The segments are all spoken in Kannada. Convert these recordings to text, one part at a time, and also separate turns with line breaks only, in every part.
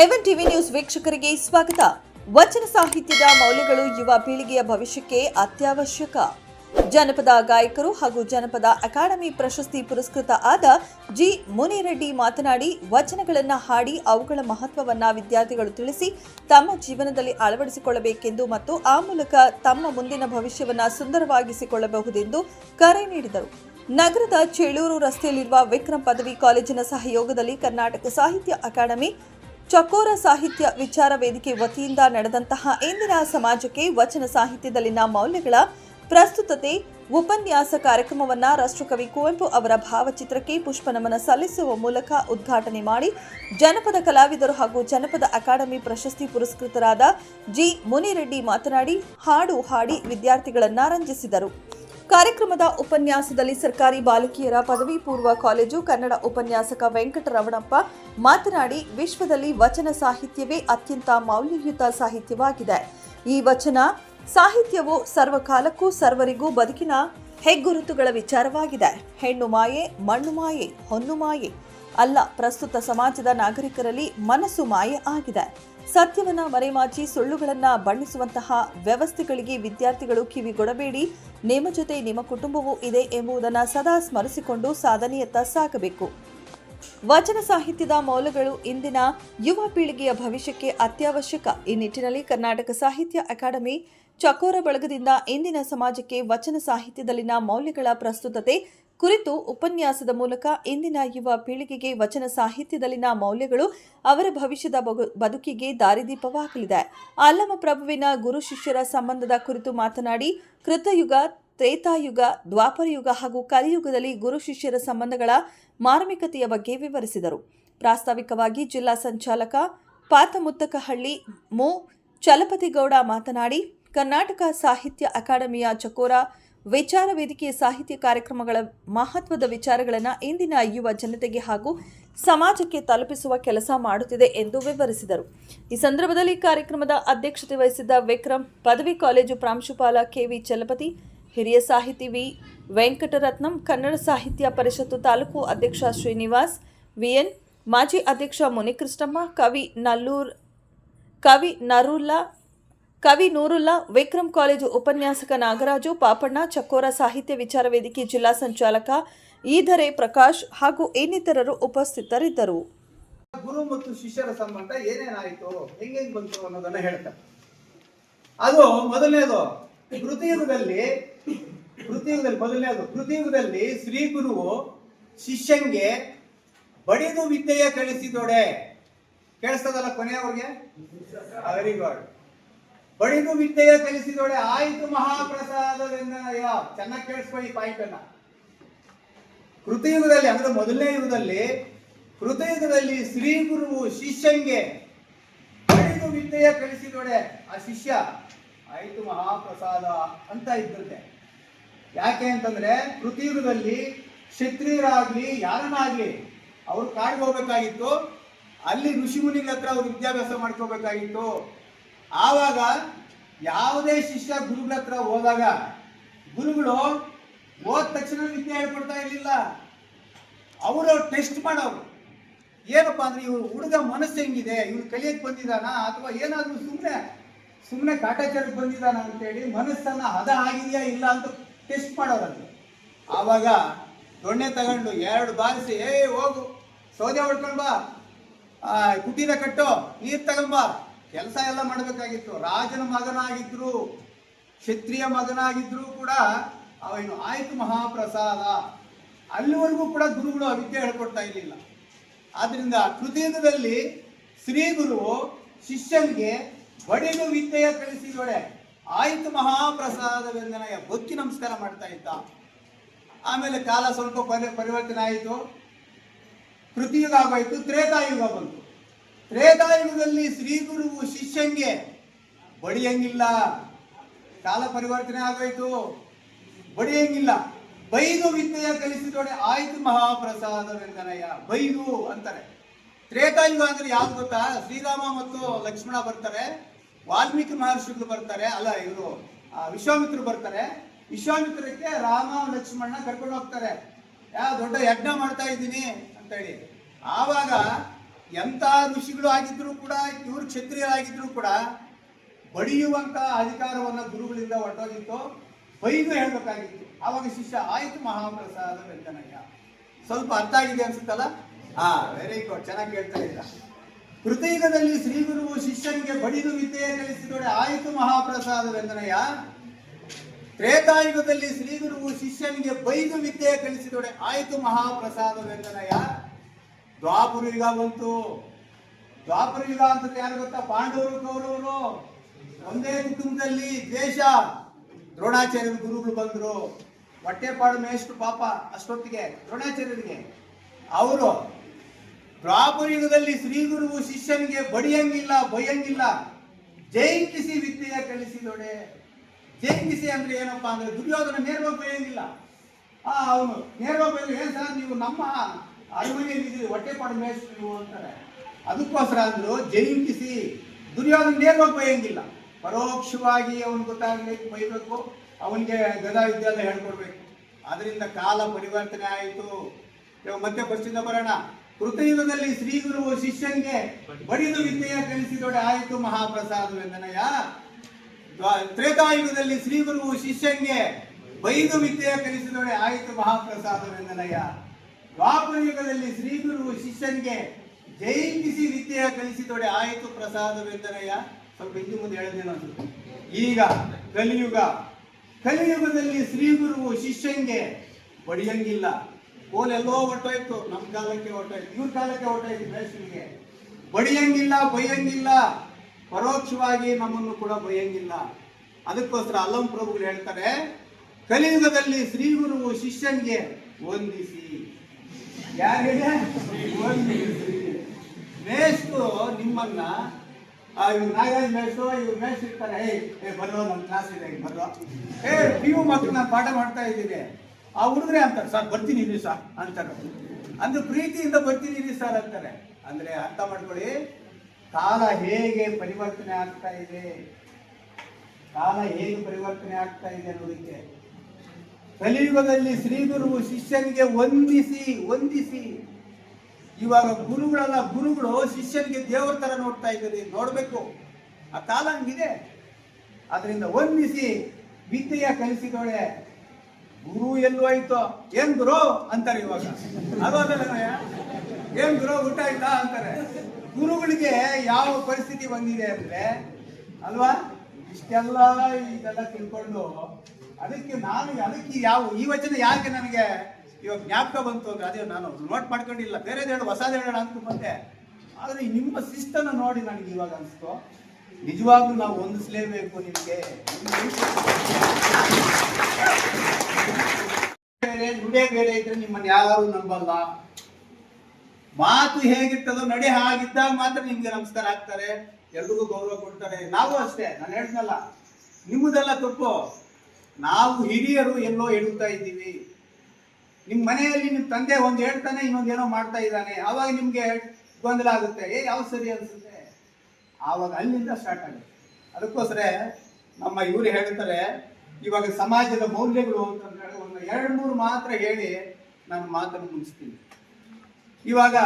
ಎವನ್ ಟಿವಿ ನ್ಯೂಸ್ ವೀಕ್ಷಕರಿಗೆ ಸ್ವಾಗತ. ವಚನ ಸಾಹಿತ್ಯದ ಮೌಲ್ಯಗಳು ಯುವ ಪೀಳಿಗೆಯ ಭವಿಷ್ಯಕ್ಕೆ ಅತ್ಯವಶ್ಯಕ. ಜನಪದ ಗಾಯಕರು ಹಾಗೂ ಜನಪದ ಅಕಾಡೆಮಿ ಪ್ರಶಸ್ತಿ ಪುರಸ್ಕೃತ ಆದ ಜಿ. ಮುನಿರೆಡ್ಡಿ ಮಾತನಾಡಿ, ವಚನಗಳನ್ನ ಹಾಡಿ ಅವುಗಳ ಮಹತ್ವವನ್ನ ವಿದ್ಯಾರ್ಥಿಗಳು ತಿಳಿಸಿ, ತಮ್ಮ ಜೀವನದಲ್ಲಿ ಅಳವಡಿಸಿಕೊಳ್ಳಬೇಕೆಂದು ಮತ್ತು ಆ ಮೂಲಕ ತಮ್ಮ ಮುಂದಿನ ಭವಿಷ್ಯವನ್ನ ಸುಂದರವಾಗಿಸಿಕೊಳ್ಳಬಹುದೆಂದು ಕರೆ ನೀಡಿದರು. ನಗರದ ಚೇಳೂರು ರಸ್ತೆಯಲ್ಲಿರುವ ವಿಕ್ರಮ್ ಪದವಿ ಕಾಲೇಜಿನ ಸಹಯೋಗದಲ್ಲಿ ಕರ್ನಾಟಕ ಸಾಹಿತ್ಯ ಅಕಾಡೆಮಿ ಚಕೋರ ಸಾಹಿತ್ಯ ವಿಚಾರ ವೇದಿಕೆ ವತಿಯಿಂದ ನಡೆದಂತಹ ಇಂದಿನ ಸಮಾಜಕ್ಕೆ ವಚನ ಸಾಹಿತ್ಯದಲ್ಲಿನ ಮೌಲ್ಯಗಳ ಪ್ರಸ್ತುತತೆ, ಉಪನ್ಯಾಸ ಕಾರ್ಯಕ್ರಮವನ್ನ ರಾಷ್ಟ್ರಕವಿ ಕುವೆಂಪು ಅವರ ಭಾವಚಿತ್ರಕ್ಕೆ ಪುಷ್ಪನಮನ ಸಲ್ಲಿಸುವ ಮೂಲಕ ಉದ್ಘಾಟನೆ ಮಾಡಿ ಜನಪದ ಕಲಾವಿದರು ಹಾಗೂ ಜನಪದ ಅಕಾಡೆಮಿ ಪ್ರಶಸ್ತಿ ಪುರಸ್ಕೃತರಾದ ಜಿ ಮುನಿರೆಡ್ಡಿ ಮಾತನಾಡಿ ಹಾಡು ಹಾಡಿ ವಿದ್ಯಾರ್ಥಿಗಳನ್ನ ರಂಜಿಸಿದರು. ಕಾರ್ಯಕ್ರಮದ ಉಪನ್ಯಾಸದಲ್ಲಿ ಸರ್ಕಾರಿ ಬಾಲಕಿಯರ ಪದವಿ ಪೂರ್ವ ಕಾಲೇಜು ಕನ್ನಡ ಉಪನ್ಯಾಸಕ ವೆಂಕಟರಮಣಪ್ಪ ಮಾತನಾಡಿ, ವಿಶ್ವದಲ್ಲಿ ವಚನ ಸಾಹಿತ್ಯವೇ ಅತ್ಯಂತ ಮೌಲ್ಯಯುತ ಸಾಹಿತ್ಯವಾಗಿದೆ. ಈ ವಚನ ಸಾಹಿತ್ಯವು ಸರ್ವಕಾಲಕ್ಕೂ ಸರ್ವರಿಗೂ ಬದುಕಿನ ಹೆಗ್ಗುರುತುಗಳ ವಿಚಾರವಾಗಿದೆ. ಹೆಣ್ಣು ಮಾಯೆ, ಮಣ್ಣು ಮಾಯೆ, ಹೊನ್ನು ಮಾಯೆ ಅಲ್ಲ, ಪ್ರಸ್ತುತ ಸಮಾಜದ ನಾಗರಿಕರಲ್ಲಿ ಮನಸ್ಸು ಮಾಯೆ ಆಗಿದೆ. ಸತ್ಯವನ್ನ ಮರೆಮಾಚಿ ಸುಳ್ಳುಗಳನ್ನ ಬಣ್ಣಿಸುವಂತಹ ವ್ಯವಸ್ಥೆಗಳಿಗೆ ವಿದ್ಯಾರ್ಥಿಗಳು ಕಿವಿಗೊಡಬೇಡಿ ನಿಮ್ಮ ಜೊತೆ ನಿಮ್ಮ ಕುಟುಂಬವೂ ಇದೆ ಎಂಬುದನ್ನು ಸದಾ ಸ್ಮರಿಸಿಕೊಂಡು ಸಾಧನೆಯತ್ತ ಸಾಗಬೇಕು. ವಚನ ಸಾಹಿತ್ಯದ ಮೌಲ್ಯಗಳು ಇಂದಿನ ಯುವ ಪೀಳಿಗೆಯ ಭವಿಷ್ಯಕ್ಕೆ ಅತ್ಯವಶ್ಯಕ. ಈ ನಿಟ್ಟಿನಲ್ಲಿ ಕರ್ನಾಟಕ ಸಾಹಿತ್ಯ ಅಕಾಡೆಮಿ ಚಕೋರ ಬಳಗದಿಂದ ಇಂದಿನ ಸಮಾಜಕ್ಕೆ ವಚನ ಸಾಹಿತ್ಯದಲ್ಲಿನ ಮೌಲ್ಯಗಳ ಪ್ರಸ್ತುತತೆ ಕುರಿತು ಉಪನ್ಯಾಸದ ಮೂಲಕ ಇಂದಿನ ಯುವ ಪೀಳಿಗೆಗೆ ವಚನ ಸಾಹಿತ್ಯದಲ್ಲಿನ ಮೌಲ್ಯಗಳು, ಅವರ ಭವಿಷ್ಯದ ಬದುಕಿಗೆ ದಾರಿದೀಪವಾಗಲಿದೆ. ಅಲ್ಲಮ ಪ್ರಭುವಿನ ಗುರು ಶಿಷ್ಯರ ಸಂಬಂಧದ ಕುರಿತು ಮಾತನಾಡಿ, ಕೃತಯುಗ, ತ್ರೇತಾಯುಗ, ದ್ವಾಪರಯುಗ ಹಾಗೂ ಕಲಿಯುಗದಲ್ಲಿ ಗುರು ಶಿಷ್ಯರ ಸಂಬಂಧಗಳ ಮಾರ್ಮಿಕತೆಯ ಬಗ್ಗೆ ವಿವರಿಸಿದರು. ಪ್ರಾಸ್ತಾವಿಕವಾಗಿ ಜಿಲ್ಲಾ ಸಂಚಾಲಕ ಪಾತಮುತ್ತಕಹಳ್ಳಿ ಮು. ಚಲಪತಿಗೌಡ ಮಾತನಾಡಿ, ಕರ್ನಾಟಕ ಸಾಹಿತ್ಯ ಅಕಾಡೆಮಿಯ ಚಕೋರ ವಿಚಾರ ವೇದಿಕೆಯ ಸಾಹಿತ್ಯ ಕಾರ್ಯಕ್ರಮಗಳ ಮಹತ್ವದ ವಿಚಾರಗಳನ್ನು ಇಂದಿನ ಯುವ ಜನತೆಗೆ ಹಾಗೂ ಸಮಾಜಕ್ಕೆ ತಲುಪಿಸುವ ಕೆಲಸ ಮಾಡುತ್ತಿದೆ ಎಂದು ವಿವರಿಸಿದರು. ಈ ಸಂದರ್ಭದಲ್ಲಿ ಕಾರ್ಯಕ್ರಮದ ಅಧ್ಯಕ್ಷತೆ ವಹಿಸಿದ್ದ ವಿಕ್ರಮ್ ಪದವಿ ಕಾಲೇಜು ಪ್ರಾಂಶುಪಾಲ ಕೆ ವಿ ಚಲಪತಿ, ಹಿರಿಯ ಸಾಹಿತಿ ವಿ. ವೆಂಕಟರತ್ನಂ, ಕನ್ನಡ ಸಾಹಿತ್ಯ ಪರಿಷತ್ತು ತಾಲೂಕು ಅಧ್ಯಕ್ಷ ಶ್ರೀನಿವಾಸ್, ವಿಎನ್ ಮಾಜಿ ಅಧ್ಯಕ್ಷ ಮುನಿಕೃಷ್ಣಮ್ಮ, ಕವಿ ನಲ್ಲೂರ್, ಕವಿ ನರುಲ್ಲಾ ಕವಿ ನೂರುಲ್ಲಾ ವಿಕ್ರಮ್ ಕಾಲೇಜು ಉಪನ್ಯಾಸಕ ನಾಗರಾಜು, ಪಾಪಣ್ಣ ಚಕ್ಕೋರ ಸಾಹಿತ್ಯ ವಿಚಾರ ವೇದಿಕೆ ಜಿಲ್ಲಾ ಸಂಚಾಲಕ ಈಧರೆ ಪ್ರಕಾಶ್ ಹಾಗೂ ಇನ್ನಿತರರು ಉಪಸ್ಥಿತರಿದ್ದರು.
ಗುರು ಮತ್ತು ಶಿಷ್ಯರ ಸಂಬಂಧ ಏನೇನಾಯಿತು ಹೆಂಗೆಂಗ್ ಬಂತು ಅನ್ನೋದನ್ನ ಹೇಳ್ತಾರೆ. ಅದು ಮೊದಲನೇದು, ಕೃತಿಯುಗದಲ್ಲಿ ಕೃತಿಯುಗದಲ್ಲಿ, ಮೊದಲನೇದು, ಕೃತಿಯುಗದಲ್ಲಿ ಶ್ರೀ ಗುರುವು ಶಿಷ್ಯಂಗೆ ಬಡಿದು ವಿದ್ಯೆಯ ಕಳಿಸಿದೋಡೆ ಕೇಳಿಸ್ತದಲ್ಲ ಕೊನೆಯವ್ರಿಗೆ? ವೆರಿ ಗುಡ್ ಬಡಿದು ವಿದ್ಯೆಯ ಕಲಿಸಿದೊಡೆ ಆಯಿತು ಮಹಾಪ್ರಸಾದವೆಂದನಯ್ಯ ಚೆನ್ನಾಗಿ ಕೇಳಿಸ್ಕೊ ಈ ಪಾಯಿಂಟ್ ಅನ್ನ. ಕೃತಯುಗದಲ್ಲಿ ಅಂದ್ರೆ ಮೊದಲನೇ ಯುಗದಲ್ಲಿ ಕೃತಯುಗದಲ್ಲಿ ಶ್ರೀ ಗುರುವು ಶಿಷ್ಯಂಗೆ ಬಡಿದು ವಿದ್ಯೆಯ ಕಲಿಸಿದೊಡೆ ಆ ಶಿಷ್ಯ ಆಯಿತು ಮಹಾಪ್ರಸಾದ ಅಂತ ಇದ್ದಂತೆ ಯಾಕೆ ಅಂತಂದ್ರೆ ಕೃತಿಯುಗದಲ್ಲಿ ಕ್ಷತ್ರಿಯರಾಗ್ಲಿ, ಯಾರನ್ನಾಗ್ಲಿ ಅವ್ರು ಕಾಡ್ಗೆ ಹೋಗ್ಬೇಕಾಗಿತ್ತು. ಅಲ್ಲಿ ಋಷಿ ಮುನಿಗಳ ಹತ್ರ ಅವ್ರು ವಿದ್ಯಾಭ್ಯಾಸ ಮಾಡ್ಕೋಬೇಕಾಗಿತ್ತು. ಆವಾಗ ಯಾವುದೇ ಶಿಷ್ಯ ಗುರುಗಳ ಹತ್ರ ಹೋದಾಗ ಗುರುಗಳು ಹೋದ ತಕ್ಷಣ ವಿದ್ಯೆ ಹೇಳ್ಕೊಡ್ತಾ ಇರಲಿಲ್ಲ. ಅವರು ಟೆಸ್ಟ್ ಮಾಡೋರು. ಏನಪ್ಪ ಅಂದ್ರೆ ಇವ್ರು ಹುಡುಗ ಮನಸ್ಸು ಹೆಂಗಿದೆ? ಇವ್ರು ಕಲಿಯಕ್ಕೆ ಬಂದಿದಾನ ಅಥವಾ ಏನಾದ್ರೂ ಸುಮ್ಮನೆ ಸುಮ್ಮನೆ ಕಾಟಾಚಾರಕ್ಕೆ ಬಂದಿದಾನ ಅಂತೇಳಿ ಮನಸ್ಸನ್ನ ಹದ ಆಗಿದೆಯಾ ಇಲ್ಲ ಅಂತ ಟೆಸ್ಟ್ ಮಾಡೋರಂತೆ. ಆವಾಗ ದೊಣ್ಣೆ ತಗೊಂಡು ಎರಡು ಬಾರಿಸಿ ಏ ಹೋಗು, ಸೌದೆ ಹೊಡ್ಕೊಂಡ್ ಬಾ. ಕುಟೀರ ಕಟ್ಟು, ನೀರ್ ತಗೊಂಬಾ ಕೆಲಸ ಎಲ್ಲ ಮಾಡಬೇಕಾಗಿತ್ತು. ರಾಜನ ಮಗನಾಗಿದ್ರು, ಕ್ಷತ್ರಿಯ ಮಗನಾಗಿದ್ರೂ ಕೂಡ ಅವನು ಆಯ್ತು ಮಹಾಪ್ರಸಾದ. ಅಲ್ಲಿವರೆಗೂ ಕೂಡ ಗುರುಗಳು ವಿದ್ಯೆ ಹೇಳ್ಕೊಡ್ತಾ ಇರಲಿಲ್ಲ. ಆದ್ರಿಂದ ಕೃತಿಯುಗದಲ್ಲಿ ಶ್ರೀ ಗುರು ಶಿಷ್ಯನಿಗೆ ಬಡಿದು ವಿದ್ಯೆಯ ಕಲಿಸಿದೊಡೆ ಆಯ್ತು ಮಹಾಪ್ರಸಾದವೆಂದನೆಯ ಬೊಕ್ಕಿ ನಮಸ್ಕಾರ ಮಾಡ್ತಾ ಇದ್ದ. ಆಮೇಲೆ ಕಾಲ ಸ್ವಲ್ಪ ಪರಿ, ಪರಿವರ್ತನೆ ಆಯಿತು. ಕೃತಿಯುಗ ಆಗೋಯ್ತು, ತ್ರೇತಾಯುಗ ಬಂತು. ತ್ರೇತಾಯುಗದಲ್ಲಿ ಶ್ರೀ ಗುರುವು ಶಿಷ್ಯಂಗೆ ಬಡಿಯಂಗಿಲ್ಲ. ಕಾಲ ಪರಿವರ್ತನೆ ಆಗೋಯ್ತು. ಬಡಿಯಂಗಿಲ್ಲ. ಬೈದು ವಿದ್ಯೆಯ ಕಲಿಸಿದೋಡೆ ಆಯ್ತು ಮಹಾಪ್ರಸಾದವೆಂದನಯ್ಯ. ಬೈದು ಅಂತಾರೆ. ತ್ರೇತಾಯುಗ ಅಂದ್ರೆ ಯಾವ್ದು ಗೊತ್ತಾ? ಶ್ರೀರಾಮ ಮತ್ತು ಲಕ್ಷ್ಮಣ ಬರ್ತಾರೆ. ವಾಲ್ಮೀಕಿ ಮಹರ್ಷಿಗಳು ಬರ್ತಾರೆ. ಅಲ್ಲ, ಇವರು ವಿಶ್ವಾಮಿತ್ರರು ಬರ್ತಾರೆ. ವಿಶ್ವಾಮಿತ್ರಕ್ಕೆ ರಾಮ ಲಕ್ಷ್ಮಣ ಕರ್ಕೊಂಡು ಹೋಗ್ತಾರೆ. ಯಾ, ದೊಡ್ಡ ಯಜ್ಞ ಮಾಡ್ತಾ ಇದ್ದೀನಿ ಅಂತ ಹೇಳಿ ಆವಾಗ ಎಂತ ಋಷಿಗಳು ಆಗಿದ್ರೂ ಕೂಡ, ಇವರು ಕ್ಷತ್ರಿಯರಾಗಿದ್ರು ಕೂಡ ಬಡಿಯುವಂಥ ಅಧಿಕಾರವನ್ನ ಗುರುಗಳಿಂದ ಹೊರಟೋಗಿತ್ತು. ಬೈದು ಹೇಳ್ಬೇಕಾಗಿತ್ತು. ಆವಾಗ ಶಿಷ್ಯ, ಆಯ್ತು ಮಹಾಪ್ರಸಾದ ವೆಂಕನಯ್ಯ ಸ್ವಲ್ಪ ಅರ್ಥ ಆಗಿದೆ ಅನ್ಸುತ್ತಲ್ಲ? ಹಾ ವೆರಿ ಗುಡ್ ಚೆನ್ನಾಗಿ ಕೇಳ್ತಾ ಇಲ್ಲ ಕೃತಯುಗದಲ್ಲಿ ಶ್ರೀ ಗುರುವು ಶಿಷ್ಯನಿಗೆ ಬಡಿದು ವಿದ್ಯೆ ಕಲಿಸಿದೋಡೆ ಆಯಿತು ಮಹಾಪ್ರಸಾದ ವ್ಯಂಜನಯ್ಯ. ತ್ರೇತಾಯುಗದಲ್ಲಿ ಶ್ರೀ ಗುರುವು ಶಿಷ್ಯನಿಗೆ ಬೈದು ವಿದ್ಯೆ ಕಲಿಸಿದೋಡೆ ಆಯಿತು ಮಹಾಪ್ರಸಾದ ವೆಂಕನಯ್ಯ ದ್ವಾಪರ ಯುಗ ಬಂತು. ದ್ವಾಪುರ ಯುಗ ಅಂತ ಯಾರು ಗೊತ್ತಾ? ಪಾಂಡವರು, ಕೌರವರು ಒಂದೇ ಕುಟುಂಬದಲ್ಲಿ ದೇಶ ದ್ರೋಣಾಚಾರ್ಯರು ಗುರುಗಳು ಬಂದ್ರು. ಹೊಟ್ಟೆಪಾಡು ಮೇಷ್ಟು ಪಾಪ ಅಷ್ಟೊತ್ತಿಗೆ ದ್ರೋಣಾಚಾರ್ಯರಿಗೆ. ಅವರು ದ್ವಾಪುರ ಯುಗದಲ್ಲಿ ಶ್ರೀ ಗುರುವು ಶಿಷ್ಯನಿಗೆ ಬಡಿಯಂಗಿಲ್ಲ, ಬೈಯಂಗಿಲ್ಲ. ಜೈಂಕಿಸಿ ವಿದ್ಯೆಯ ಕಲಿಸಿದೊಡೆ. ಜೈಂಕಿಸಿ ಅಂದ್ರೆ ಏನಪ್ಪಾ ಅಂದ್ರೆ ದುರ್ಯೋಧನ ನೇರವಾಗಿ ಬೈಯಂಗಿಲ್ಲ. ಆ, ಅವನು ನೇರವಾಗಿ ಬೈದು ಏನ್ ಸರ್, ನೀವು ನಮ್ಮ ಅರಮನೆಯಲ್ಲಿ ಹೊಟ್ಟೆ ಪಾಡು ನೀವು ಅಂತಾರೆ. ಅದಕ್ಕೋಸ್ಕರ ಅಂದ್ರು, ಜಯಂತಿಸಿ ದುರ್ಯೋಧನ ನೇರವಾಗಿ ಬೈಯಂಗಿಲ್ಲ. ಪರೋಕ್ಷವಾಗಿ ಅವನು ಗೊತ್ತಾಗ್ಲಿಕ್ಕೆ ಬೈಬೇಕು, ಅವನಿಗೆ ಗದಾ ವಿದ್ಯೆ ಎಲ್ಲ ಹೇಳ್ಕೊಡ್ಬೇಕು. ಅದರಿಂದ ಕಾಲ ಪರಿವರ್ತನೆ ಆಯಿತು. ಇವಾಗ ಮತ್ತೆ ಫಸ್ಟಿಂದ ಬರೋಣ. ಕೃತಯುಗದಲ್ಲಿ ಶ್ರೀ ಗುರುವು ಶಿಷ್ಯನಿಗೆ ಬಡಿದು ವಿದ್ಯೆಯ ಕಲಿಸಿದೊಡೆ ಆಯಿತು ಮಹಾಪ್ರಸಾದವೆಂದನಯ್ಯ ವಂದನಯ. ತ್ರೇತಾಯುಗದಲ್ಲಿ ಶ್ರೀ ಗುರುವು ಶಿಷ್ಯನಿಗೆ ಬೈದು ವಿದ್ಯೆಯ ಕಲಿಸಿದೊಡೆ ಆಯಿತು ಮಹಾಪ್ರಸಾದವೆಂದನಯ್ಯ ದ್ವಾಪರ ಯುಗದಲ್ಲಿ ಶ್ರೀ ಗುರು ಶಿಷ್ಯನಿಗೆ ಜಯಂತಿಸಿ ವಿದ್ಯೆಯ ಕಲಿಸಿದೊಡೆ ಆಯಿತು ಪ್ರಸಾದ ವೇತನಯ್ಯ. ಸ್ವಲ್ಪ ಹಿಂದೆ ಮುಂದೆ ಹೇಳಿದ್ದೇನೆ ಈಗ ಕಲಿಯುಗ. ಕಲಿಯುಗದಲ್ಲಿ ಶ್ರೀ ಗುರುವು ಶಿಷ್ಯಂಗೆ ಬಡಿಯಂಗಿಲ್ಲ ಕೋಲೆಲ್ಲೋ ಹೊಟ್ಟೋಯ್ತು ನಮ್ಮ ಕಾಲಕ್ಕೆ ಹೊಟ್ಟೋಯ್ತು ಇವ್ರ ಕಾಲಕ್ಕೆ ಹೊಟ್ಟೋಯ್ತು ಬೇಸಿಗೆ ಬಡಿಯಂಗಿಲ್ಲ ಬೈಯಂಗಿಲ್ಲ ಪರೋಕ್ಷವಾಗಿ ನಮ್ಮನ್ನು ಕೂಡ ಬೈಯಂಗಿಲ್ಲ ಅದಕ್ಕೋಸ್ಕರ ಅಲ್ಲಂ ಪ್ರಭುಗಳು ಹೇಳ್ತಾರೆ, ಕಲಿಯುಗದಲ್ಲಿ ಶ್ರೀ ಗುರುವು ಶಿಷ್ಯನ್ಗೆ ವಂದಿಸಿ. ಯಾರು ಮೇಷ್ಟ್ರು ನಿಮ್ಮನ್ನ ಇವ್ರು ನಾಗರಾಜ್ ಮೇಸ್ತು ಇವ್ರು ಮೇಸ್ ಇರ್ತಾರೆ ಏ ಏ ಬರೋ ನಮ್ಮ ಕ್ಲಾಸ್ ಇದೆ ಬರೋ ಏ, ನೀವು ಮಕ್ಕಳು ನಾನು ಪಾಠ ಮಾಡ್ತಾ ಇದ್ದೀನಿ. ಆ ಹುಡುಗರೇ ಅಂತಾರೆ, ಸರ್, ಬರ್ತೀನಿ ಇಲ್ಲಿ ಸರ್, ಅಂತಾರೆ. ಅಂದ್ರೆ ಪ್ರೀತಿಯಿಂದ ಬರ್ತೀನಿ ಇರಿ ಸರ್ ಅಂತಾರೆ. ಅಂದ್ರೆ ಅರ್ಥ ಮಾಡ್ಕೊಳ್ಳಿ, ಕಾಲ ಹೇಗೆ ಪರಿವರ್ತನೆ ಆಗ್ತಾ ಇದೆ? ಕಾಲ ಹೇಗೆ ಪರಿವರ್ತನೆ ಆಗ್ತಾ ಇದೆ ಅನ್ನೋದಕ್ಕೆ ಕಲಿಯುಗದಲ್ಲಿ ಶ್ರೀಗುರು ಶಿಷ್ಯನಿಗೆ ವಂದಿಸಿ ವಂದಿಸಿ. ಇವಾಗ ಗುರುಗಳಲ್ಲ, ಗುರುಗಳು ಶಿಷ್ಯನಿಗೆ ದೇವರ ತರ ನೋಡ್ತಾ ಇದ್ದಾರೆ, ನೋಡಬೇಕು. ಆ ಕಾಲ ಹಂಗಿದೆ. ಅದರಿಂದ ವಂದಿಸಿ, ವಿದ್ಯೆಯ ಕಲಿಸಿದವಳೆ. ಗುರು ಎಲ್ಲೂ ಆಯ್ತು. ಏನ್ ಗುರು? ಅಂತಾರೆ ಇವಾಗ. ಅದಲ್ಲ ಏನ್ ಗುರು? ಊಟ ಆಯ್ತಾ? ಅಂತಾರೆ. ಗುರುಗಳಿಗೆ ಯಾವ ಪರಿಸ್ಥಿತಿ ಬಂದಿದೆ ಅಂದ್ರೆ, ಅಲ್ವಾ? ಇಷ್ಟೆಲ್ಲ ಇದೆಲ್ಲ ತಿಳ್ಕೊಂಡು ಅದಕ್ಕೆ ನಾನು, ಅದಕ್ಕೆ ಯಾವ, ಈ ವಚನ ಯಾಕೆ ನನಗೆ ಇವಾಗ ಜ್ಞಾಪಕ ಬಂತು ಅಂದ್ರೆ ಅದೇ ನಾನು ನೋಟ್ ಮಾಡ್ಕೊಂಡಿಲ್ಲ. ಬೇರೆದು ಹೇಳು, ಹೊಸದು ಹೇಳೋಣ ಅಂತ ಮತ್ತೆ ಆದ್ರೆ ನಿಮ್ಮ ಶಿಸ್ತನ್ನು ನೋಡಿ ನನಗೆ ಇವಾಗ ಅನಿಸ್ತು. ನಿಜವಾಗ್ಲೂ ನಾವು ಹೊಂದಿಸ್ಲೇಬೇಕು ನಿಮಗೆ. ಬೇರೆ ನುಡಿಯ ಬೇರೆ ಇದ್ರೆ ನಿಮ್ಮನ್ನು ಯಾರು ನಂಬಲ್ಲ. ಮಾತು ಹೇಗಿರ್ತದೋ, ನಡೆ ಹಾಗಿದ್ದಾಗ ಮಾತ್ರ ನಿಮ್ಗೆ ನಮಸ್ಕಾರ ಆಗ್ತಾರೆ. ಎಲ್ರಿಗೂ ಗೌರವ ಕೊಡ್ತಾರೆ. ನಾವು ಅಷ್ಟೇ, ನಾನು ಹೇಳ್ತಲ್ಲ ನಿಮ್ಮದೆಲ್ಲ ತಪ್ಪು. ನಾವು ಹಿರಿಯರು ಎಲ್ಲೋ ಹೇಳುತ್ತಾ ಇದ್ದೀವಿ. ನಿಮ್ಮ ಮನೆಯಲ್ಲಿ ನಿಮ್ಮ ತಂದೆ ಒಂದು ಹೇಳ್ತಾನೆ ಇನ್ನೊಂದೇನೋ ಮಾಡ್ತಾ ಇದ್ದಾನೆ. ಆವಾಗ ನಿಮಗೆ ಗೊಂದಲ ಆಗುತ್ತೆ. ಏ, ಯಾವ ಸರಿ ಅನಿಸುತ್ತೆ? ಆವಾಗ ಅಲ್ಲಿಂದ ಸ್ಟಾರ್ಟ್ ಆಗುತ್ತೆ. ಅದಕ್ಕೋಸ್ಕರ ನಮ್ಮ ಇವರು ಹೇಳ್ತಾರೆ, ಇವಾಗ ಸಮಾಜದ ಮೌಲ್ಯಗಳು ಅಂತಂದ್ರೆ ಒಂದು ಎರಡು ಮೂರು ಮಾತ್ರ ಹೇಳಿ ನಾನು ಮಾತನ್ನು ಮುಗಿಸ್ತೀನಿ. ಇವಾಗ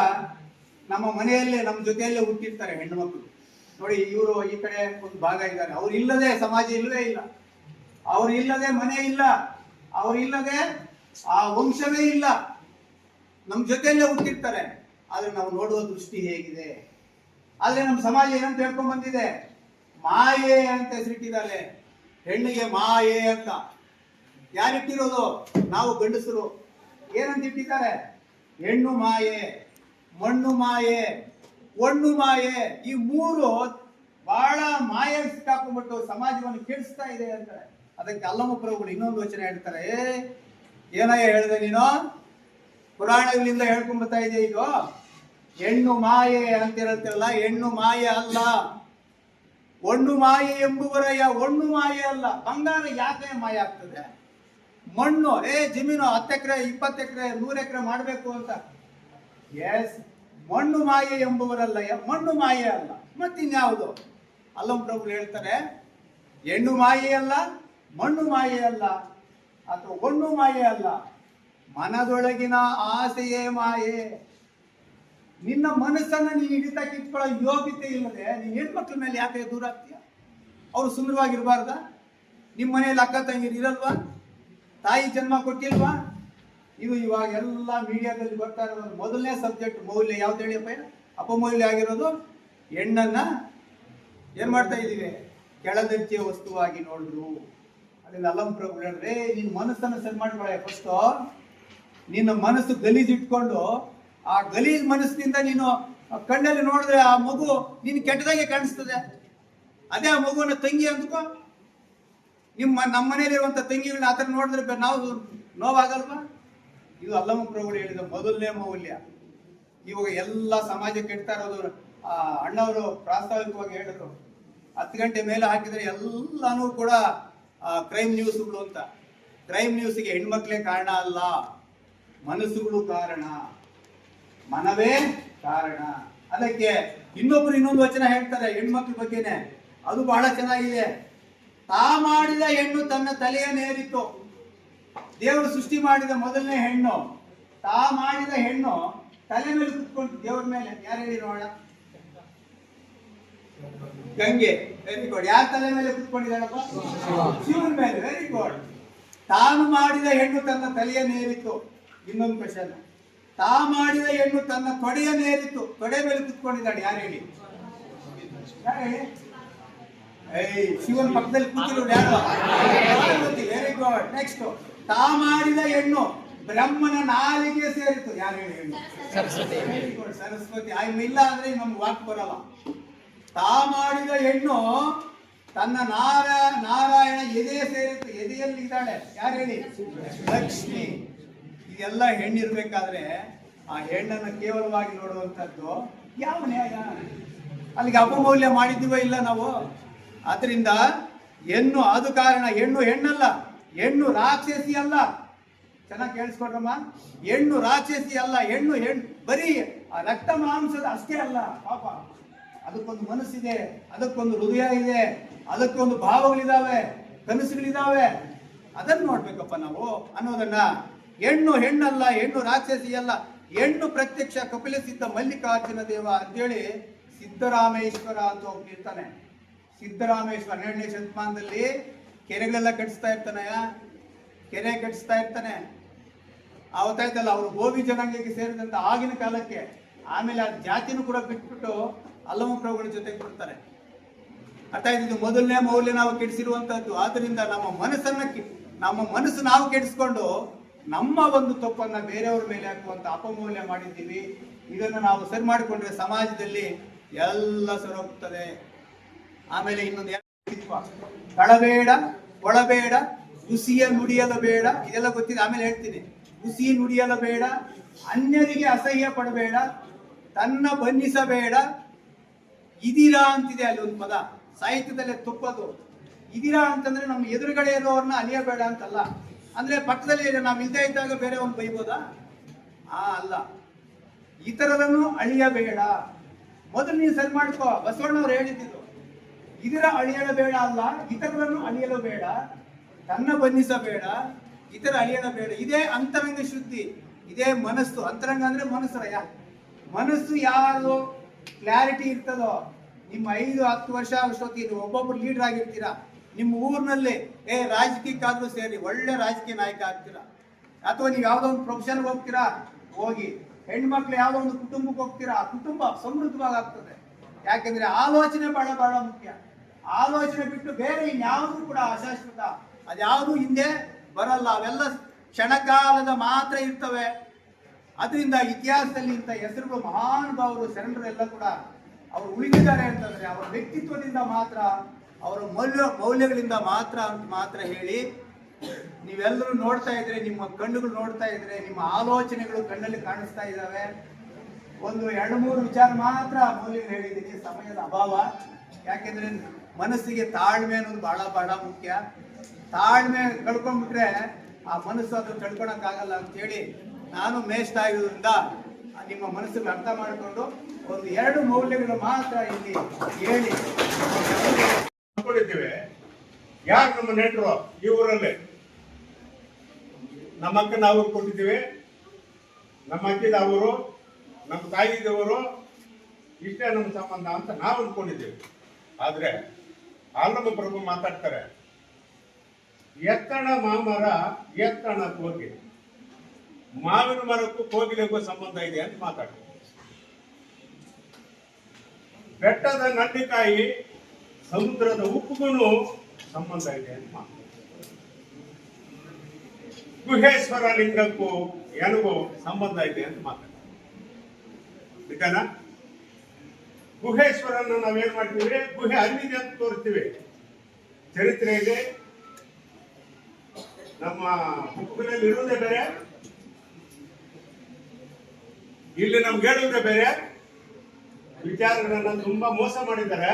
ನಮ್ಮ ಮನೆಯಲ್ಲೇ, ನಮ್ಮ ಜೊತೆಯಲ್ಲೇ ಹುಟ್ಟಿರ್ತಾರೆ ಮಕ್ಕಳು ನೋಡಿ, ಇವರು ಈ ಕಡೆ ಒಂದು ಭಾಗ ಇದ್ದಾರೆ. ಅವ್ರು ಇಲ್ಲದೆ, ಸಮಾಜ ಇಲ್ಲವೇ ಇಲ್ಲ. ಅವ್ರು ಇಲ್ಲದೆ ಮನೆ ಇಲ್ಲ. ಅವ್ರು ಇಲ್ಲದೆ ಆ ವಂಶವೇ ಇಲ್ಲ. ನಮ್ಮ ಜೊತೆಯಲ್ಲೇ ಹುಟ್ಟಿರ್ತಾರೆ. ಆದರೆ ನಾವು ನೋಡುವ ದೃಷ್ಟಿ ಹೇಗಿದೆ? ಆದರೆ ನಮ್ಮ ಸಮಾಜ ಏನಂತ ಹೇಳ್ಕೊಂಡ್ ಬಂದಿದೆ ಮಾಯೆ ಅಂತ ಹೆಸರಿಟ್ಟಿದ್ದಾರೆ. ಹೆಣ್ಣಿಗೆ ಮಾಯೆ ಅಂತ. ಯಾರಿಟ್ಟಿರೋದು? ನಾವು ಗಂಡಸರು. ಏನಂತ ಇಟ್ಟಿದ್ದಾರೆ? ಹೆಣ್ಣು ಮಾಯೆ, ಮಣ್ಣು ಮಾಯೆ, ಒಣ್ಣು ಮಾಯೆ. ಈ ಮೂರು ಬಹಳ ಮಾಯೆ ಸಿಕ್ಕಾಕೊಂಡ್ಬಿಟ್ಟು ಸಮಾಜವನ್ನು ಕೆಡಿಸ್ತಾ ಇದೆ ಅಂತಾರೆ. ಅದಕ್ಕೆ ಅಲ್ಲಮ ಪ್ರಭುಗಳು ಇನ್ನೊಂದು ವಚನ ಹೇಳ್ತಾರೆ, ಏ, ಏನಯ್ಯ ಹೇಳಿದೆ ನೀನು? ಪುರಾಣಗಳಿಂದ ಹೇಳ್ಕೊಂಡ್ ಬರ್ತಾ ಇದೆಯಾ ಇದು? ಹೆಣ್ಣು ಮಾಯೆ ಅಂತ ಹೆಣ್ಣು ಮಾಯೆ ಅಲ್ಲ. ಒಣ್ಣು ಮಾಯೆ ಎಂಬುವರಯ್ಯ ಒಣ್ಣು ಮಾಯೆ ಅಲ್ಲ. ಬಂಗಾರ ಯಾಕೆ ಮಾಯ ಆಗ್ತದೆ? ಮಣ್ಣು, ಏ, ಜಮೀನು ಹತ್ತು ಎಕರೆ, ಇಪ್ಪತ್ತು ಎಕರೆ, ನೂರು ಎಕರೆ ಮಾಡಬೇಕು ಅಂತ. ಎಸ್ ಮಣ್ಣು ಮಾಯೆ ಎಂಬುವರಲ್ಲ ಮಣ್ಣು ಮಾಯೆ ಅಲ್ಲ. ಮತ್ತಿನ್ಯಾವುದು? ಅಲ್ಲಂ ಪ್ರಭು ಹೇಳ್ತಾರೆ, ಹೆಣ್ಣು ಮಾಯೆ ಅಲ್ಲ ಮಣ್ಣು ಮಾಯೆ ಅಲ್ಲ, ಅಥವಾ ಒಣ್ಣು ಮಾಯೆ ಅಲ್ಲ, ಮನದೊಳಗಿನ ಆಸೆಯೇ ಮಾಯೆ. ನಿನ್ನ ಮನಸ್ಸನ್ನ ನೀನು ಹಿಡಿತಾ ಕಿತ್ಕೊಳ್ಳೋ ಯೋಗ್ಯತೆ ಇಲ್ಲದೆ ನೀನು ಹೆಣ್ಮಕ್ಳ ಮೇಲೆ ಯಾಕೆ ದೂರ ಆಗ್ತೀಯ ಅವರು ಸುಂದರವಾಗಿರಬಾರ್ದ? ನಿಮ್ಮ ಮನೆಯಲ್ಲಿ ಅಕ್ಕ ತಂಗಿರು ಇರಲ್ವಾ? ತಾಯಿ ಜನ್ಮ ಕೊಟ್ಟಿಲ್ವಾ? ಇದು ಇವಾಗ ಎಲ್ಲ ಮೀಡಿಯಾದಲ್ಲಿ ಬರ್ತಾ ಇರೋದು. ಮೊದಲನೇ ಸಬ್ಜೆಕ್ಟ್ ಮೌಲ್ಯ ಯಾವ್ದು ಹೇಳಿಯಪ್ಪ ಅಪಮೌಲ್ಯ ಆಗಿರೋದು ಹೆಣ್ಣನ್ನ ಏನ್ ಮಾಡ್ತಾ ಇದೀವಿ ಕೆಳದರ್ಜೆಯ ವಸ್ತುವಾಗಿ ನೋಡಿದ್ರು. ಅದನ್ನ ಅಲ್ಲಂ ಪ್ರಭು ಹೇಳಿದ್ರೆ ನಿನ್ನ ಮನಸ್ಸನ್ನು ಸರಿ ಮಾಡ್ಕೊಳ್ಳೆ ಫಸ್ಟ್ ನಿನ್ನ ಮನಸ್ಸು ಗಲೀಜ್ ಇಟ್ಕೊಂಡು, ಆ ಗಲೀಜ್ ಮನಸ್ಸಿನಿಂದ ನೀನು ಕಣ್ಣಲ್ಲಿ ನೋಡಿದ್ರೆ ಆ ಮಗು ನಿನ್ನ ಕೆಟ್ಟದಾಗೆ ಕಾಣಿಸ್ತದೆ. ಅದೇ ಆ ಮಗುವನ್ನ ತಂಗಿ ಅಂದ್ಕೋ. ನಿಮ್ಮ ನಮ್ಮ ಮನೇಲಿರುವಂತ ತಂಗಿಗಳನ್ನ ಆ ಥರ ನೋಡಿದ್ರೆ ನಾವು ನೋವಾಗಲ್ವಾ? ಇದು ಅಲ್ಲಮ ಪ್ರಭು ಹೇಳಿದ ಮೊದಲನೇ ಮೌಲ್ಯ. ಇವಾಗ ಎಲ್ಲ ಸಮಾಜ ಕೆಡ್ತಾ ಇರೋದು, ಆ, ಅಣ್ಣವರು ಪ್ರಾಸ್ತಾವಿಕವಾಗಿ ಹೇಳಿದ್ರು. ಹತ್ತು ಗಂಟೆ ಮೇಲೆ ಹಾಕಿದ್ರೆ ಎಲ್ಲಾನು ಕೂಡ ಕ್ರೈಮ್ ನ್ಯೂಸ್ಗಳು ಅಂತ. ಕ್ರೈಮ್ ನ್ಯೂಸ್ಗೆ ಹೆಣ್ಮಕ್ಳೇ ಕಾರಣ ಅಲ್ಲ. ಮನಸ್ಸುಗಳು ಕಾರಣ. ಮನವೇ ಕಾರಣ. ಅದಕ್ಕೆ ಇನ್ನೊಬ್ರು ಇನ್ನೊಂದು ವಚನ ಹೇಳ್ತಾರೆ, ಹೆಣ್ಮಕ್ಳ ಬಗ್ಗೆನೆ. ಅದು ಬಹಳ ಚೆನ್ನಾಗಿದೆ. ತಾ ಮಾಡಿದ ಹೆಣ್ಣು ತನ್ನ ತಲೆಯ ನೇರಿತು ದೇವರು ಸೃಷ್ಟಿ ಮಾಡಿದ ಮೊದಲನೇ ಹೆಣ್ಣು. ತಾ ಮಾಡಿದ ಹೆಣ್ಣು ತಲೆ ಮೇಲೆ ಕುತ್ಕೊಂಡು ದೇವ್ರ ಮೇಲೆ. ಯಾರು ಹೇಳಿ ನೋಡ ಗಂಗೆ ವೆರಿ ಗುಡ್ ಯಾರ ತಲೆ ಮೇಲೆ ಕುತ್ಕೊಂಡಿದ್ದಾಳಪ್ಪ ಶಿವನ ಮೇಲೆ ವೆರಿ ಗುಡ್ ತಾನು ಮಾಡಿದ ಹೆಣ್ಣು ತನ್ನ ತಲೆಯ ಮೇಲಿತ್ತು. ಇನ್ನೊಂದು ಕ್ವಶನ್ ತಾ ಮಾಡಿದ ಹೆಣ್ಣು ತನ್ನ ತೊಡೆಯ ಮೇಲಿತ್ತು. ತೊಡೆ ಮೇಲೆ ಕುತ್ಕೊಂಡಿದ್ದಾಳೆ ಯಾರು ಹೇಳಿ? ಯಾರು ಹೇಳಿ? ಏಯ್ ಶಿವನ ಪಕ್ಕದಲ್ಲಿ ಕೂತಿರೋರು ಯಾರು? ವೆರಿ ಗುಡ್ ನೆಕ್ಸ್ಟ್ ತಾ ಮಾಡಿದ ಹೆಣ್ಣು ಬ್ರಹ್ಮನ ನಾಲಿಗೆ ಸೇರಿತು ಯಾರು ಹೇಳಿ? ಹೆಣ್ಣು ವೆರಿ ಗುಡ್ ಸರಸ್ವತಿ. ಆಯ್ಮಿಲ್ಲ ಇಲ್ಲ ಅಂದ್ರೆ ನಮ್ಗೆ ವಾಕ್ ಬರಲ್ಲ. ತಾ ಮಾಡಿದ ಹೆಣ್ಣು ತನ್ನ ನಾರ, ನಾರಾಯಣ ಎದೆ ಸೇರಿತು ಎದೆಯಲ್ಲಿ ಇದ್ದಾಳೆ ಯಾರು ಹೇಳಿ? ಲಕ್ಷ್ಮಿ. ಇದೆಲ್ಲ ಹೆಣ್ಣಿರ್ಬೇಕಾದ್ರೆ ಆ ಹೆಣ್ಣನ್ನ ಕೇವಲವಾಗಿ ನೋಡುವಂಥದ್ದು ಯಾವ ನ್ಯಾಯ? ಅಲ್ಲಿಗೆ ಅಪಮೌಲ್ಯ ಮಾಡಿದ್ದೀವ ಇಲ್ಲ ನಾವು? ಆದ್ರಿಂದ ಹೆಣ್ಣು ಆದ ಕಾರಣ ಹೆಣ್ಣು ಹೆಣ್ಣಲ್ಲ, ಹೆಣ್ಣು ರಾಕ್ಷಸಿ ಅಲ್ಲ. ಚೆನ್ನಾಗಿ ಕೇಳಿಸ್ಕೊಡ್ರಮ್ಮ. ಹೆಣ್ಣು ರಾಕ್ಷಸಿ ಅಲ್ಲ, ಹೆಣ್ಣು ಹೆಣ್ಣು ಬರೀ ಆ ರಕ್ತ ಮಾಂಸದ ಅಷ್ಟೇ ಅಲ್ಲ, ಪಾಪ. ಅದಕ್ಕೊಂದು ಮನಸ್ಸಿದೆ, ಅದಕ್ಕೊಂದು ಹೃದಯ ಇದೆ, ಅದಕ್ಕೊಂದು ಭಾವಗಳಿದಾವೆ, ಕನಸುಗಳಿದಾವೆ. ಅದನ್ನ ನೋಡ್ಬೇಕಪ್ಪ ನಾವು ಅನ್ನೋದನ್ನ ಹೆಣ್ಣು ಹೆಣ್ಣಲ್ಲ, ಹೆಣ್ಣು ರಾಕ್ಷಸಿ ಅಲ್ಲ ಹೆಣ್ಣು ಪ್ರತ್ಯಕ್ಷ ಕಪಿಲ ಸಿದ್ಧ ಮಲ್ಲಿಕಾರ್ಜುನ ದೇವ ಅಂತೇಳಿ ಸಿದ್ದರಾಮೇಶ್ವರ ಅಂತ ಒಬ್ಬ ಇರ್ತಾನೆ. ಸಿದ್ದರಾಮೇಶ್ವರ ಹನ್ನೆರಡನೇ ಶತಮಾನದಲ್ಲಿ ಕೆರೆಗಳೆಲ್ಲ ಕಟ್ಟಿಸ್ತಾ ಇರ್ತಾನೆ, ಕೆರೆ ಕಟ್ಟಿಸ್ತಾ ಇರ್ತಾನೆ. ಅವತ್ತಾಯ್ತಲ್ಲ, ಅವರು ಗೋವಿ ಜನಾಂಗಕ್ಕೆ ಸೇರಿದಂತ ಆಗಿನ ಕಾಲಕ್ಕೆ, ಆಮೇಲೆ ಆ ಜಾತಿನೂ ಕೂಡ ಬಿಟ್ಬಿಟ್ಟು ಅಲ್ಲಮ ಪ್ರಭುಗಳ ಜೊತೆಗೆ ಬರ್ತಾರೆ ಅರ್ಥ ಆಯ್ತು? ಇದು ಮೊದಲನೇ ಮೌಲ್ಯ ನಾವು ಕೆಡಿಸಿರುವಂತಹದ್ದು. ಆದ್ರಿಂದ ನಮ್ಮ ಮನಸ್ಸನ್ನ ನಮ್ಮ ಮನಸ್ಸು ನಾವು ಕೆಡಿಸ್ಕೊಂಡು ನಮ್ಮ ಒಂದು ತಪ್ಪನ್ನ ಬೇರೆಯವ್ರ ಮೇಲೆ ಹಾಕುವಂತ ಅಪಮೌಲ್ಯ ಮಾಡಿದ್ದೀವಿ. ಇದನ್ನ ನಾವು ಸರಿ ಮಾಡಿಕೊಂಡ್ರೆ ಸಮಾಜದಲ್ಲಿ ಎಲ್ಲ ಸರೋಗ್ತದೆ ಆಮೇಲೆ ಇನ್ನೊಂದು? ಕಳಬೇಡ ಒಳಬೇಡ ಹುಸಿಯ ನುಡಿಯಲು ಬೇಡ. ಇದೆಲ್ಲ ಗೊತ್ತಿದೆ. ಆಮೇಲೆ ಹೇಳ್ತೀನಿ. ಹುಸಿ ನುಡಿಯಲು ಬೇಡ, ಅನ್ಯರಿಗೆ ಅಸಹ್ಯ ಪಡಬೇಡ, ತನ್ನ ಬನ್ನಿಸಬೇಡ ಇದಿರಾ ಅಂತಿದೆ ಅಲ್ಲಿ ಒಂದು ಪದ. ಸಾಹಿತ್ಯದಲ್ಲಿ ತುಪ್ಪದು. ಇದಿರಾ ಅಂತಂದ್ರೆ ನಮ್ಮ ಎದುರುಗಡೆ ಇರೋರನ್ನ ಅಲಿಯಬೇಡ ಅಂತಲ್ಲ. ಅಂದ್ರೆ ಪಕ್ಕದಲ್ಲಿ ನಾವು ಇಲ್ದೇ ಇದ್ದಾಗ ಬೇರೆ ಒಂದು ಬೈಬೋದಾ? ಆ, ಅಲ್ಲ. ಇತರರನ್ನು ಅಳಿಯಬೇಡ. ಮೊದಲು ನೀನು ಸರಿ ಮಾಡ್ಕೋ. ಬಸವಣ್ಣವ್ರು ಹೇಳಿದ್ದು ಇದರ ಅಳಿಯಲು ಬೇಡ ಅಲ್ಲ ಇತರರನ್ನು ಅಳಿಯಲು ಬೇಡ ತನ್ನ ಬಂಧಿಸಬೇಡ ಇತರ ಅಳಿಯಲು ಬೇಡ ಇದೇ ಅಂತರಂಗ ಶುದ್ಧಿ, ಇದೇ ಮನಸ್ಸು. ಅಂತರಂಗ ಅಂದ್ರೆ ಮನಸ್ಸರಯ್ಯ. ಮನಸ್ಸು ಯಾರು ಕ್ಲಾರಿಟಿ ಇರ್ತದೋ? ನಿಮ್ಮ ಐದು, ಹತ್ತು ವರ್ಷ ಅಷ್ಟೊತ್ತಿಗೆ ನೀವು ಒಬ್ಬೊಬ್ರು ಲೀಡರ್ ಆಗಿರ್ತೀರಾ? ನಿಮ್ಮ ಊರಿನಲ್ಲಿ, ಏ, ರಾಜಕೀಯಕ್ಕಾದ್ರೂ ಸೇರಿ, ಒಳ್ಳೆ ರಾಜಕೀಯ ನಾಯಕ ಆಗ್ತೀರಾ? ಅಥವಾ ನೀವು ಯಾವುದೋ ಒಂದು ಪ್ರೊಫೆಷನ್ಗೆ ಹೋಗ್ತೀರಾ? ಹೋಗಿ, ಹೆಣ್ಮಕ್ಳು ಯಾವುದೋ ಒಂದು ಕುಟುಂಬಕ್ಕೆ ಹೋಗ್ತೀರಾ? ಆ ಕುಟುಂಬ ಸಮೃದ್ಧವಾಗಿ ಆಗ್ತದೆ ಯಾಕೆಂದ್ರೆ ಆಲೋಚನೆ ಬಹಳ ಬಹಳ ಮುಖ್ಯ. ಆಲೋಚನೆ ಬಿಟ್ಟು ಬೇರೆ ಇನ್ಯಾವುದೂ ಕೂಡ ಅಶಾಶ್ವತ. ಅದ್ಯಾವುದೂ ಹಿಂದೆ ಬರಲ್ಲ. ಅವೆಲ್ಲ ಕ್ಷಣಕಾಲದ ಮಾತ್ರ ಇರ್ತವೆ. ಅದರಿಂದ ಇತಿಹಾಸದಲ್ಲಿ ಇಂಥ ಹೆಸರುಗಳು ಮಹಾನುಭಾವರು ಶರಣರೆಲ್ಲ ಕೂಡ ಅವರು ಉಳಿದಿದ್ದಾರೆ ಅಂತಂದ್ರೆ ಅವರ ವ್ಯಕ್ತಿತ್ವದಿಂದ ಮಾತ್ರ, ಅವರ ಮೌಲ್ಯ, ಮೌಲ್ಯಗಳಿಂದ ಮಾತ್ರ ಅಂತ ಮಾತ್ರ ಹೇಳಿ, ನೀವೆಲ್ಲರೂ ನೋಡ್ತಾ ಇದ್ರೆ, ನಿಮ್ಮ ಕಣ್ಣುಗಳು ನೋಡ್ತಾ ಇದ್ರೆ, ನಿಮ್ಮ ಆಲೋಚನೆಗಳು ಕಣ್ಣಲ್ಲಿ ಕಾಣಿಸ್ತಾ ಇದ್ದಾವೆ. ಒಂದು ಎರಡು ಮೂರು ವಿಚಾರ ಮಾತ್ರ ಮೌಲ್ಯ ಹೇಳಿದ್ದೀನಿ ಸಮಯದ ಅಭಾವ. ಯಾಕೆಂದ್ರೆ ಮನಸ್ಸಿಗೆ ತಾಳ್ಮೆ ಅನ್ನೋದು ಬಹಳ ಬಹಳ ಮುಖ್ಯ. ತಾಳ್ಮೆ ಕಳ್ಕೊಂಡ್ಬಿಟ್ರೆ ಆ ಮನಸ್ಸು ಅದು ತಡ್ಕೊಳಕ್ಕಾಗಲ್ಲ ಅಂತೇಳಿ ನಾನು ಮೇಷ್ಟ್ ಆಗಿರೋದ್ರಿಂದ ನಿಮ್ಮ ಮನಸ್ಸಿಗೆ ಅರ್ಥ ಮಾಡಿಕೊಂಡು ಒಂದು ಎರಡು ಮೌಲ್ಯಗಳು ಮಾತ್ರ ಇಲ್ಲಿ ಹೇಳಿ.
ಅಂದ್ಕೊಂಡಿದ್ದೇವೆ. ಯಾರು ನಮ್ಮ ನೆಂಟರು? ಈ ಊರಲ್ಲೇ. ನಮ್ಮ ಅಕ್ಕನ ಅವ್ರು ಕೊಟ್ಟಿದ್ದೀವಿ ನಮ್ಮ ಅಜ್ಜಿದ ಅವರು ನಮ್ಮ ತಾಯಿದವರು ಇಷ್ಟೇ ನಮ್ಮ ಸಂಬಂಧ ಅಂತ ನಾವು ಅನ್ಕೊಂಡಿದ್ದೇವೆ ಆದರೆ ಆಲಮ್ಮ ಪ್ರಭು ಮಾತಾಡ್ತಾರೆ, ಎತ್ತಣ ಮಾಮರ ಎತ್ತಣ ಕೋಗಿ ಮಾವಿನ ಮರಕ್ಕೂ ಕೋಗಿಲೆಗೂ ಸಂಬಂಧ ಇದೆ ಅಂತ ಮಾತಾಡ್ತೀವಿ ಬೆಟ್ಟದ ನಡ್ಡಿಕಾಯಿ ಸಮುದ್ರದ ಉಪ್ಪುಗೂ ಸಂಬಂಧ ಇದೆ ಅಂತ ಮಾತಾಡ್ತೀವಿ ಗುಹೇಶ್ವರ ಲಿಂಗಕ್ಕೂ ಎನಗೂ ಸಂಬಂಧ ಇದೆ ಅಂತ ನಿಜನಾ ಗುಹೇಶ್ವರನ ನಾವೇನ್ ಮಾಡ್ತೀವಿ? ಗುಹೆ ಅಲ್ಲಿದೆ ಅಂತ ತೋರಿಸ್ತೀವಿ. ಇದೆ ನಮ್ಮ ಬುಕ್ನಲ್ಲಿ ಇರುವುದೇ ಬೇರೆ ಇಲ್ಲಿ ನಮ್ಗೆ ಹೇಳಿದ್ರೆ ಬೇರೆ ವಿಚಾರಗಳನ್ನ ತುಂಬಾ ಮೋಸ ಮಾಡಿದ್ದಾರೆ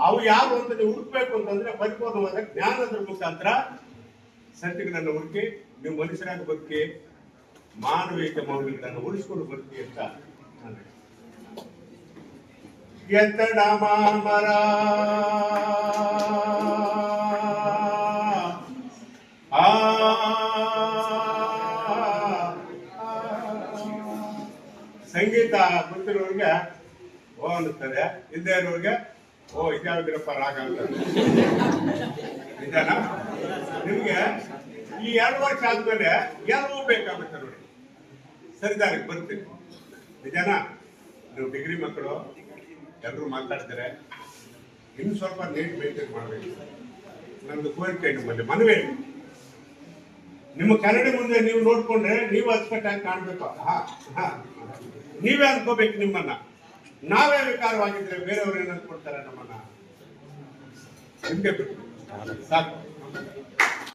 ಅವು ಯಾರು ಅಂತ ಹುಡುಕ್ಬೇಕು ಅಂತಂದ್ರೆ ಪರಿಪೂರ್ಣವಾದ ಜ್ಞಾನದ ಮುಖಾಂತರ ಸತ್ಯಗಳನ್ನ ಹುಡುಕಿ, ನೀವು ಮನುಷ್ಯರಾಗಿ ಬದುಕಿ ಮಾನವೀಯತೆ ಮೌಲ್ಯಗಳನ್ನು ಉಳಿಸಿಕೊಂಡು ಬದುಕಿ ಅಂತ. ಎತ್ತಡ ಮಾಮರ ಸಂಗೀತ ಗೊತ್ತಿರೋರಿಗೆ ಓ ಅನ್ನಿಸ್ತಾರೆ ಇಲ್ಲದೆ ಇರೋರಿಗೆ, ಓ, ಇದ್ಯಾವ್ದಿರಪ್ಪ ರಾಗ ಅಂತ ನಿಜನಾ? ನಿಮ್ಗೆ ಈ ಎರಡು ವರ್ಷ ಆದ್ಮೇಲೆ ಎಲ್ಲವೂ ಬೇಕಾಗುತ್ತೆ ನೋಡಿ. ಸರಿದಾರಿಗೆ ಬರ್ತೀನಿ. ನಿಜನಾ? ನೀವು ಡಿಗ್ರಿ ಮಕ್ಕಳು ಎಲ್ಲರೂ ಮಾತಾಡ್ತಾರೆ. ಇನ್ನು ಸ್ವಲ್ಪ ನೀಟ್ ಮೇಂಟೈನ್ ಮಾಡಬೇಕು. ನಂದು ಕೋರಿಕೆ ನಿಮ್ಮಲ್ಲಿ, ಮನವಿ. ನಿಮ್ಮ ಕನ್ನಡ ಮುಂದೆ ನೀವು ನೋಡ್ಕೊಂಡ್ರೆ ನೀವು ಅಚ್ಚುಕಟ್ಟಾಗಿ ಕಾಣಬೇಕು. ಹಾ ಹಾ. ನೀವೇ ಅನ್ಕೋಬೇಕು ನಿಮ್ಮನ್ನ. ನಾವೇ ವಿಕಾರವಾಗಿದ್ರೆ ಬೇರೆಯವ್ರು ಏನ್ ಅನ್ಕೊಳ್ತಾರೆ ನಮ್ಮನ್ನ? ನಿಮ್ಗೆ ಸಾಕು.